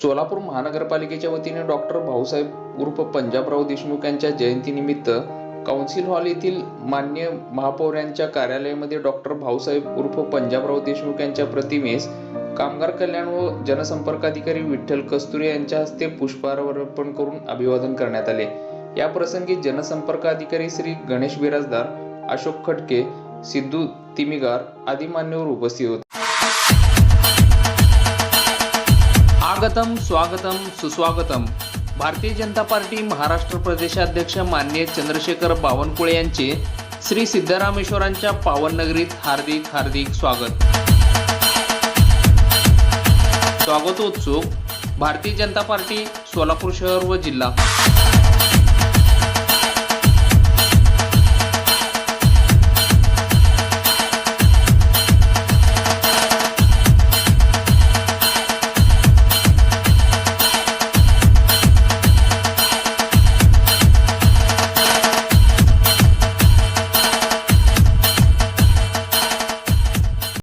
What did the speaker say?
सोलापूर महानगरपालिकेच्या वतीने डॉक्टर भाऊसाहेब उर्फ पंजाबराव देशमुख यांच्या जयंतीनिमित्त काउन्सिल हॉल येथील मान्य महापौर यांच्या कार्यालयामध्ये डॉक्टर भाऊसाहेब उर्फ पंजाबराव देशमुख यांच्या प्रतिमेस कामगार कल्याण व जनसंपर्क अधिकारी विठ्ठल कस्तुरे यांच्या हस्ते पुष्पहार अर्पण करून अभिवादन करण्यात आले. या प्रसंगी जनसंपर्क अधिकारी श्री गणेश बिराजदार अशोक खटके सिद्धू तिमिगार आदी मान्यवर उपस्थित होते. स्वागतम स्वागतम सुस्वागतम. भारतीय जनता पार्टी महाराष्ट्र प्रदेशाध्यक्ष मान्य चंद्रशेखर बावनकुळे यांचे श्री सिद्धरामेश्वरांच्या पावननगरीत हार्दिक हार्दिक स्वागत. स्वागतोत्सुक भारतीय जनता पार्टी सोलापूर शहर व जिल्हा.